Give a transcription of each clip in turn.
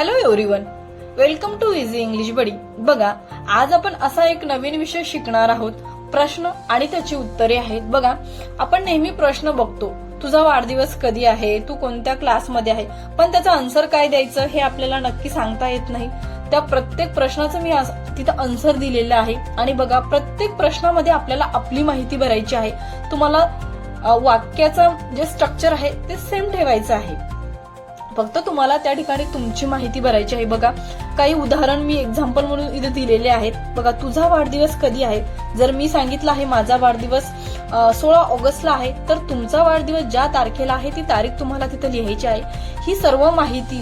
Hello everyone welcome to easy English buddy बघा आज आपण असा एक नवीन विषय शिकणार आहोत. प्रश्न आणि त्याची उत्तरे आहेत. बघा आपण नेहमी प्रश्न बघतो. तुझा वाढदिवस कधी आहे? तू कोणत्या क्लासमध्ये आहे? पण त्याचं आन्सर काय द्यायचं हे आपल्याला नक्की सांगता येत नाही. त्या प्रत्येक प्रश्नाचं मी तिथं आन्सर दिलेलं आहे. आणि बघा प्रत्येक प्रश्नामध्ये आपल्याला आपली माहिती भरायची आहे. तुम्हाला वाक्याचं जे स्ट्रक्चर आहे ते सेम ठेवायचं आहे. फक्त तुम्हाला त्या ठिकाणी तुमची माहिती भरायची आहे. बघा काही उदाहरण मी एक्झाम्पल म्हणून इथे दिलेले आहेत. बघा तुझा वाढदिवस कधी आहे? जर मी सांगितलं आहे माझा वाढदिवस सोळा ऑगस्टला आहे तर तुमचा वाढदिवस ज्या तारखेला आहे ती तारीख तुम्हाला तिथे लिहायची आहे. ही सर्व माहिती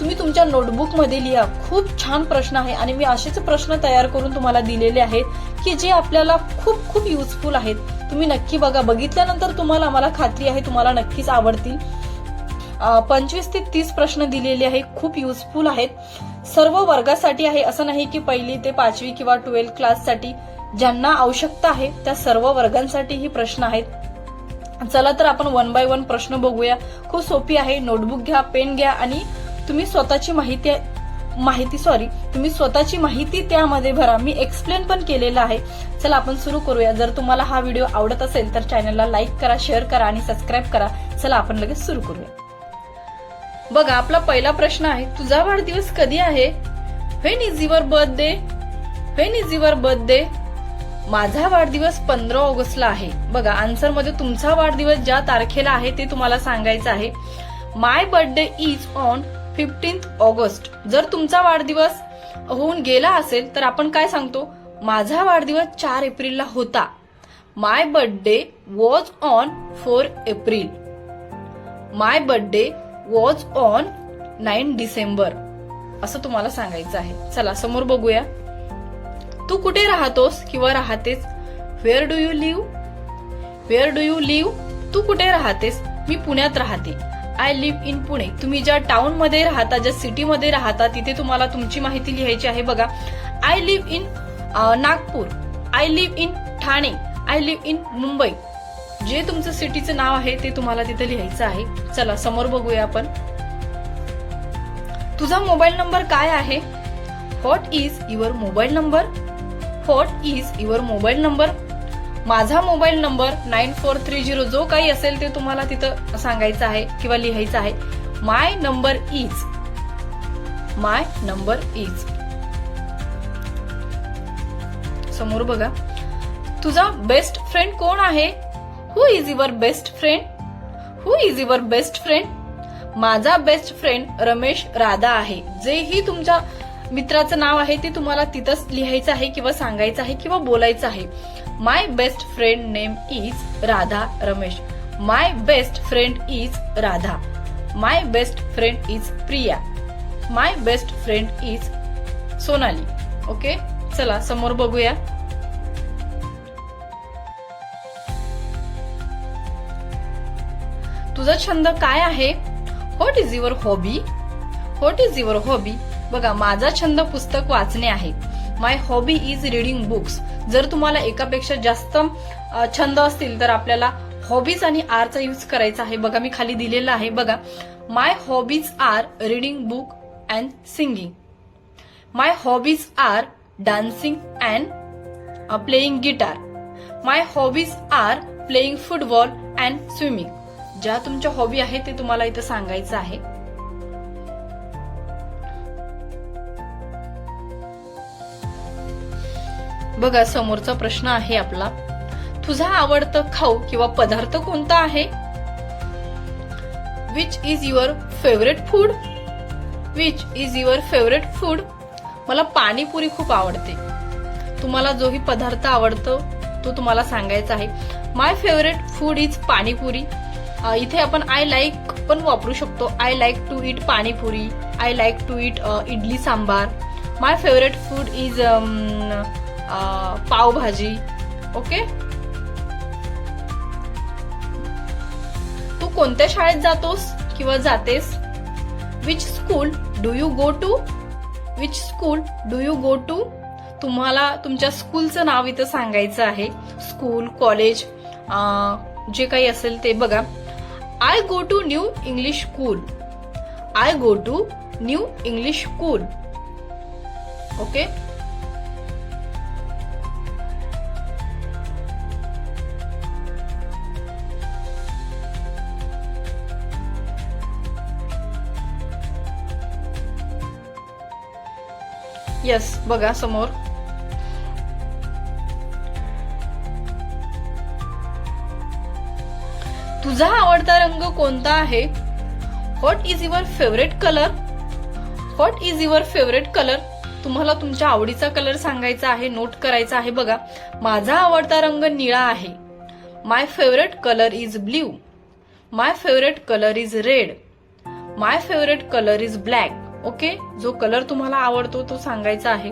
तुम्ही तुमच्या नोटबुकमध्ये लिहा. खूप छान प्रश्न आहे आणि मी असेच प्रश्न तयार करून तुम्हाला दिलेले आहेत की जे आपल्याला खूप खूप युजफुल आहेत. तुम्ही नक्की बघा. बघितल्यानंतर तुम्हाला मला खात्री आहे तुम्हाला नक्कीच आवडतील. पंचवीस ते तीस प्रश्न दिलेले आहे खूप युजफुल आहेत. सर्व वर्गासाठी आहे असं नाही की पहिली ते पाचवी किंवा ट्वेल्थ क्लाससाठी ज्यांना आवश्यकता आहे त्या सर्व वर्गांसाठी ही प्रश्न आहेत. चला तर आपण वन बाय वन प्रश्न बघूया. खूप सोपी आहे नोटबुक घ्या पेन घ्या आणि तुम्ही स्वतःची माहिती माहिती सॉरी तुम्ही स्वतःची माहिती त्यामध्ये भरा. मी एक्सप्लेन पण केलेलं आहे. चला आपण सुरू करूया. जर तुम्हाला हा व्हिडिओ आवडत असेल तर चॅनलला लाईक करा शेअर करा आणि सबस्क्राईब करा. चला आपण लगेच सुरू करूया. बघा आपला पहिला प्रश्न आहे तुझा वाढदिवस कधी आहे? When is your birthday when is your birthday माझा वाढदिवस पंधरा ऑगस्टला आहे. बघा आन्सरमध्ये तुमचा वाढदिवस ज्या तारखेला आहे ते तुम्हाला सांगायचं आहे. My birthday is on fifteenth August. जर तुमचा वाढदिवस होऊन गेला असेल तर आपण काय सांगतो? माझा वाढदिवस चार एप्रिलला होता. My birthday was on four April my birthday was on nine December असं तुम्हाला सांगायचं आहे. चला समोर बघूया. तू कुठे राहतोस किंवा राहतेस? Where do you live where do you live तू कुठे राहतेस? मी पुण्यात राहते. I live in Pune. तुम्ही ज्या टाउनमध्ये राहता ज्या सिटीमध्ये राहता तिथे तुम्हाला तुमची माहिती लिहायची आहे. बघा I live in Nagpur. I live in Thane. I live in Mumbai. जे तुमचं सिटीचं नाव आहे ते तुम्हाला तिथे लिहायचं आहे. चला समोर बघूया आपण. तुझा मोबाईल नंबर काय आहे? What is your mobile number what is your mobile number माझा mobile number nine four three zero जो काही असेल ते तुम्हाला तिथं सांगायचं आहे किंवा लिहायचं आहे. My number is my number is समोर बघा. तुझा बेस्ट फ्रेंड कोण आहे? Who is your best friend who is your best friend माझा बेस्ट फ्रेंड रमेश राधा आहे. जेही तुमच्या मित्राचं नाव आहे ते तुम्हाला तिथंच लिहायचं आहे किंवा सांगायचं आहे किंवा बोलायचं आहे. My best friend name is Radha Ramesh. My best friend is Radha. My best friend is Priya. My best friend is Sonali. Okay चला समोर बघूया. तुझा छंद काय आहे? What is your hobby what is your hobby बघा माझा छंद पुस्तक वाचणे आहे. My hobby is reading books जर तुम्हाला एकापेक्षा जास्त छंद असतील तर आपल्याला हॉबीज आणि आरचा यूज करायचा आहे. बघा मी खाली दिलेला आहे. बघा my hobbies are reading book and singing my hobbies are dancing and playing guitar my hobbies are playing football and swimming ज्या तुमच्या हॉबी आहे ते तुम्हाला इथं सांगायचं आहे. बघा समोरचा प्रश्न आहे आपला. तुझा आवडतं खाऊ किंवा पदार्थ कोणता आहे? Which is your favourite food which is your favourite food मला पाणीपुरी खूप आवडते. तुम्हाला जोही पदार्थ आवडतो तो तुम्हाला सांगायचा आहे. My favourite food is panipuri. इथे आपण आय लाईक पण वापरू शकतो. I like to eat panipuri. I like to eat idli sambar. My favourite food is pav bhaji. Okay तू कोणत्या शाळेत जातोस किंवा जातेस? Which school do you go to which school do you go to तुम्हाला तुमच्या स्कूलचं नाव इथं सांगायचं आहे. स्कूल कॉलेज जे काही असेल ते बघा. I go to new English school I go to new English school okay yes बघा समोर तुझा आवडता रंग कोणता आहे? What is your favourite colour what is your favourite colour तुम्हाला तुमच्या आवडीचा कलर सांगायचा आहे नोट करायचा आहे. बघा माझा आवडता रंग निळा आहे. My favourite colour is blue my favourite colour is red my favourite colour is black okay जो कलर तुम्हाला आवडतो तो सांगायचा आहे.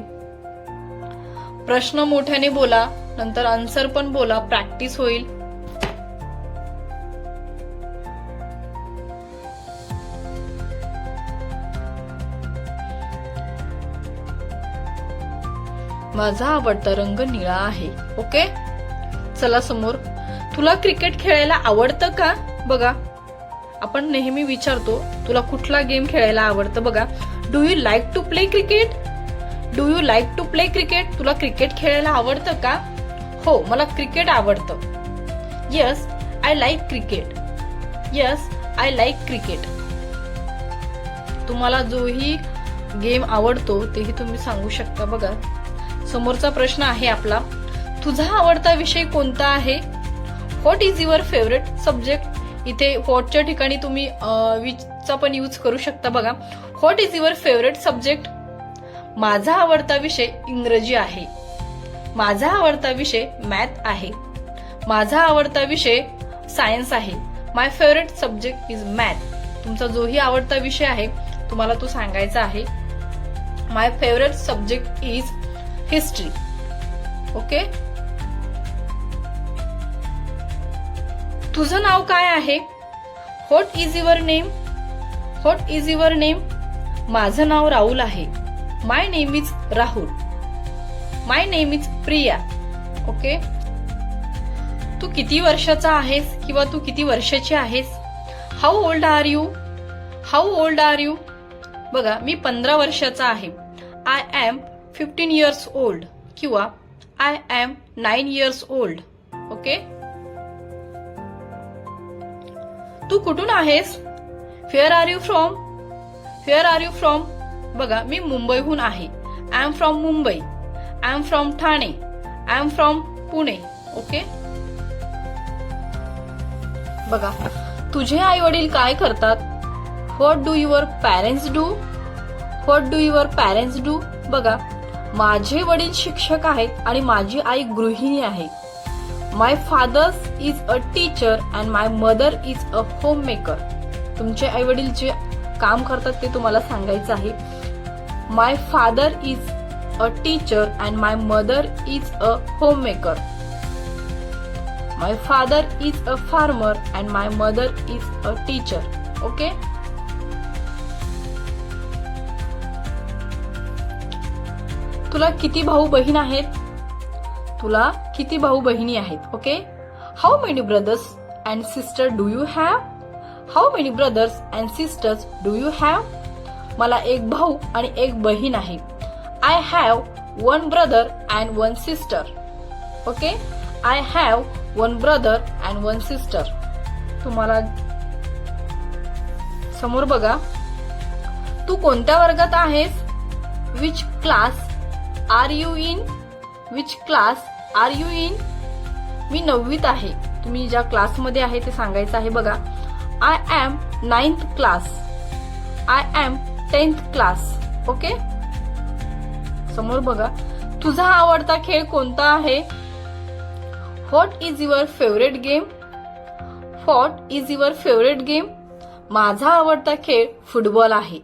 प्रश्न मोठ्याने बोला नंतर आन्सर पण बोला प्रॅक्टिस होईल. माझा आवडता रंग निळा आहे ओके? चला समोर. तुला क्रिकेट खेळायला आवडतं का? बघा. आपण नेहमी विचारतो तुला कुठला गेम खेळायला आवडतं? बघा. Do you like to play cricket do you like to play cricket तुला क्रिकेट खेळायला आवडतं का? हो मला क्रिकेट आवडतं. Yes I like cricket yes I like cricket तुम्हाला जोही गेम आवडतो तेही तुम्ही सांगू शकता बघा. समोरचा प्रश्न आहे आपला. तुझा आवडता विषय कोणता आहे? What is your favourite subject इथे व्हॉटच्या ठिकाणी तुम्ही विचचा पण यूज करू शकता बघा. What is your favourite subject माझा आवडता विषय इंग्रजी आहे. माझा आवडता विषय मॅथ आहे. माझा आवडता विषय सायन्स आहे. My favourite subject is math तुमचा जोही आवडता विषय आहे. तुम्हाला तो सांगायचा आहे. My favourite subject is history okay तुझं नाव काय आहे? What is your name what is your name माझं नाव राहुल आहे. My name is Rahul. My name is Priya. Okay तू किती वर्षाचा आहेस किंवा तू किती वर्षाची आहेस? How old are you how old are you बघा मी पंधरा वर्षाचा आहे. I am fifteen years old किंवा I am nine years old okay तू कुठून आहेस? Where are you from where are you from बघा मी मुंबईहून आहे. I am from Mumbai. I am from Thane. I am from Pune. Okay बघा तुझे आई वडील काय करतात? What do your parents do what do your parents do बघा माझे वडील शिक्षक आहेत आणि माझी आई गृहिणी आहे. My fathers is a teacher and my mother is a home maker तुमचे आई वडील जे काम करतात ते तुम्हाला सांगायचं आहे. My father is a teacher and my mother is a home maker my father is a farmer and my mother is a teacher okay तुला किती भाऊ बहीण आहेत? तुला किती भाऊ बहिणी आहेत okay how many brothers and sister do you have how many brothers and sisters do you have मला एक भाऊ आणि एक बहीण आहे. I have one brother and one sister okay I have one brother and one sister तुम्हाला समोर बघा. तू कोणत्या वर्गात आहेस? Which class are you in which class are you in मी नववीत आहे. तुम्ही ज्या क्लासमध्ये आहे ते सांगायचं आहे बघा. I am ninth class I am tenth class okay समोर बघा. तुझा आवडता खेळ कोणता आहे? What is your favourite game what is your favourite game माझा आवडता खेळ फुटबॉल आहे.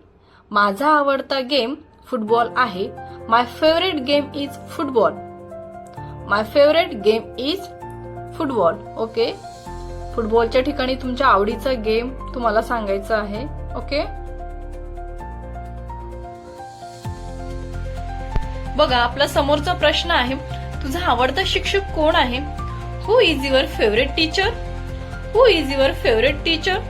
माझा आवडता गेम फुटबॉल आहे. My favourite game is football my favourite game is football okay फुटबॉलच्या ठिकाणी तुमच्या आवडीचा गेम तुम्हाला सांगायचा आहे. ओके बघा आपला समोरचा प्रश्न आहे तुझा आवडता शिक्षक कोण आहे? Who is your favourite teacher who is your favourite teacher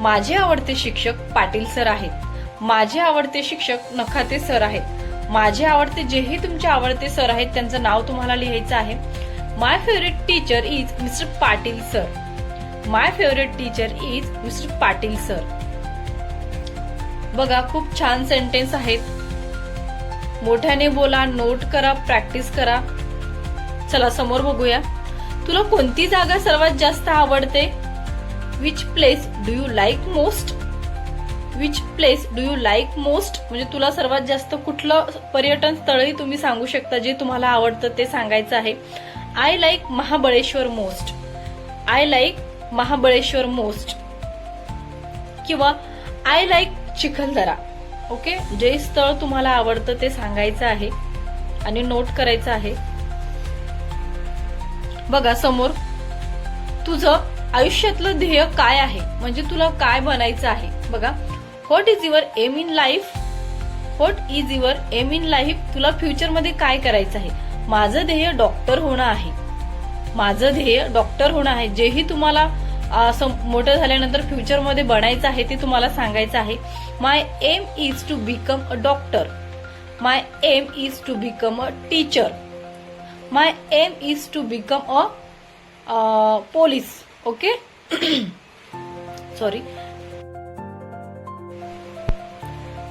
माझे आवडते शिक्षक पाटील सर आहेत. माझे आवडते शिक्षक नखाते सर आहेत. माझे आवडते जेही तुमचे आवडते सर आहेत त्यांचं नाव तुम्हाला लिहायचं आहे. My favourite teacher is mister Patil sir my favourite teacher is mister Patil sir बघा खूप छान सेंटेन्स आहेत. मोठ्याने बोला नोट करा प्रॅक्टिस करा. चला समोर बघूया. तुला कोणती जागा सर्वात जास्त आवडते? Which place do you like most which place do you like most म्हणजे तुला सर्वात जास्त कुठलं पर्यटन स्थळही तुम्ही सांगू शकता जे तुम्हाला आवडतं ते सांगायचं आहे. I like Mahabaleshwar most I like Mahabaleshwar most किंवा आय लाईक चिखलदरा. ओके जे स्थळ तुम्हाला आवडतं ते सांगायचं आहे आणि नोट करायचं आहे. बघा समोर तुझं आयुष्यातलं ध्येय काय आहे? म्हणजे तुला काय बनायचं आहे? बघा what is your aim in life what is your aim in life तुला फ्युचरमध्ये काय करायचं आहे? माझं ध्येय डॉक्टर होणं आहे. माझं ध्येय डॉक्टर होणं आहे. जेही तुम्हाला असं मोठं झाल्यानंतर फ्युचरमध्ये बनायचं आहे ते तुम्हाला सांगायचं आहे. My aim is to become a doctor my aim is to become a teacher my aim is to become a police okay sorry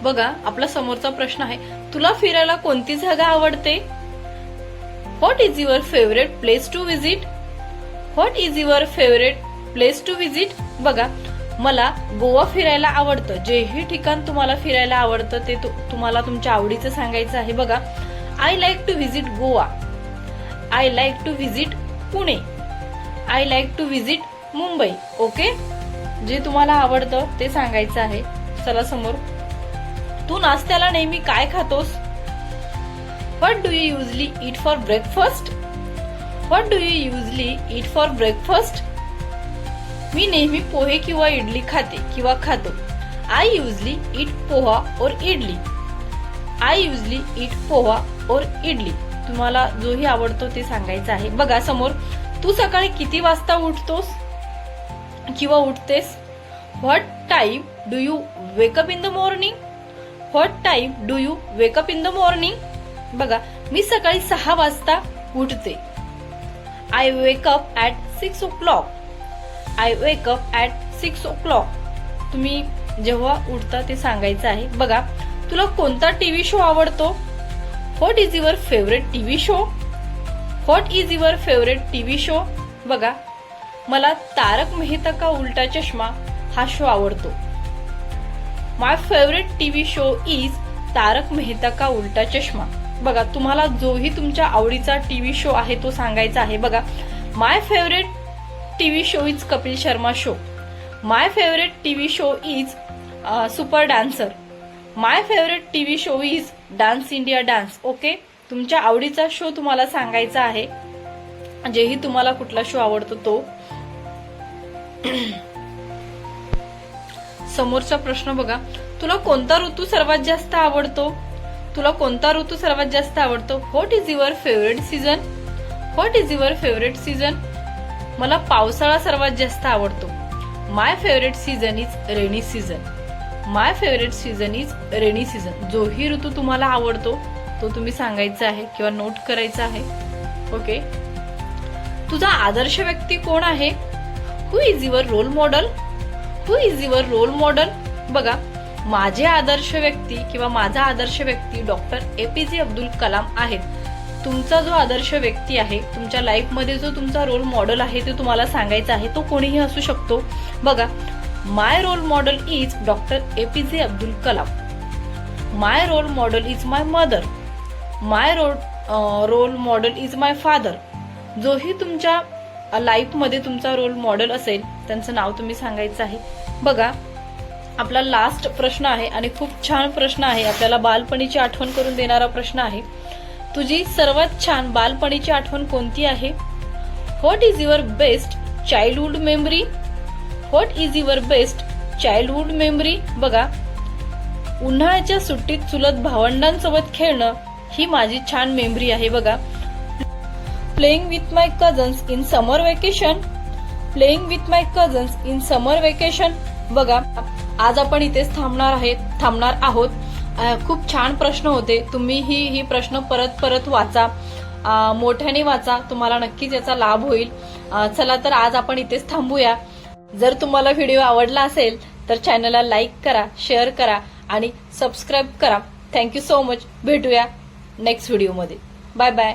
बघा आपला समोरचा प्रश्न आहे तुला फिरायला कोणती जागा आवडते? What is your favourite place to visit what is your favourite place to visit बघा मला गोवा फिरायला आवडतं. जेही ठिकाण तुम्हाला फिरायला आवडतं ते तु- तुम्हाला तुमच्या आवडीचं सांगायचं आहे. बघा I like to visit Goa. I like to visit Pune. I like to visit Mumbai. Okay जे तुम्हाला आवडतं ते सांगायचं आहे. चला समोर तू नाश्त्याला नेहमी काय खातोस? What do you usually eat for breakfast what do you usually eat for breakfast मी नेहमी पोहे किंवा इडली खाते किंवा खातो. आय युजली इट पोहा और idli. I usually eat poha और इडली. तुम्हाला जोही आवडतो ते सांगायचं आहे. बघा समोर तू सकाळी किती वाजता उठतोस? किंवा उठतेस? What time do you wake up in the morning what time do you wake up in the morning बघा मी सकाळी सहा वाजता उठते. I wake up at six o'clock I wake up at six o'clock तुम्ही जेव्हा उठता ते सांगायचं आहे. बघा तुला कोणता टीव्ही शो आवडतो? What is your favourite TV show what is your favourite TV show बघा मला तारक मेहता का उलटा चष्मा हा शो आवडतो. My favourite T V show is Taarak Mehta Ka Ooltah Chashmah. बघा तुम्हाला जोही तुमच्या आवडीचा टी व्ही शो आहे तो सांगायचा आहे. बघा my favourite T V show is Kapil Sharma show my favourite T V show is super dancer my favourite T V show is dance India dance okay तुमच्या आवडीचा शो तुम्हाला सांगायचा आहे. जेही तुम्हाला कुठला शो आवडतो तो. समोरचा प्रश्न बघा. तुला कोणता ऋतू सर्वात जास्त आवडतो? तुला कोणता ऋतू सर्वात जास्त आवडतो? What is your favourite season what is your favourite season मला पावसाळा सर्वात जास्त आवडतो. My favourite season is rainy season my favourite season is rainy season जोही ऋतू तुम्हाला आवडतो तो तुम्ही सांगायचा आहे किंवा नोट करायचा आहे. ओके तुझा आदर्श व्यक्ती कोण आहे? Who is your role model who is your role model बघा माझे आदर्श व्यक्ती किंवा माझा आदर्श व्यक्ती doctor A P J Abdul Kalam आहेत. तुमचा जो आदर्श व्यक्ती आहे तुमच्या लाईफमध्ये जो तुमचा रोल मॉडेल आहे ते तुम्हाला सांगायचा आहे तो कोणीही असू शकतो. बघा my role model is doctor A P J Abdul Kalam. My role model is my mother my role role model is my father जोही तुमच्या लाईफमध्ये तुमचा रोल मॉडेल असेल त्यांचं नाव तुम्ही सांगायचं आहे. बघा आपला लास्ट प्रश्न आहे आणि खूप छान प्रश्न आहे. आपल्याला बालपणीची आठवण करून देणारा प्रश्न आहे. तुझी सर्वात छान बालपणीची आठवण कोणती आहे? What is your best childhood memory what is your best childhood memory बघा उन्हाळ्याच्या सुट्टीत चुलत भावंडांसोबत खेळणं ही माझी छान मेमरी आहे. बघा playing with my cousins in summer vacation playing with my cousins in summer vacation बघा आज आपण इथेच थांबणार आहेत थांबणार आहोत. खूप छान प्रश्न होते. तुम्ही ही ही प्रश्न परत परत वाचा. मोठ्याने वाचा. तुम्हाला नक्कीच याचा लाभ होईल. चला तर आज आपण इथेच थांबूया. जर तुम्हाला व्हिडिओ आवडला असेल तर चॅनलला लाईक करा शेअर करा आणि सबस्क्राईब करा. थँक्यू सो मच भेटूया नेक्स्ट व्हिडिओमध्ये बाय बाय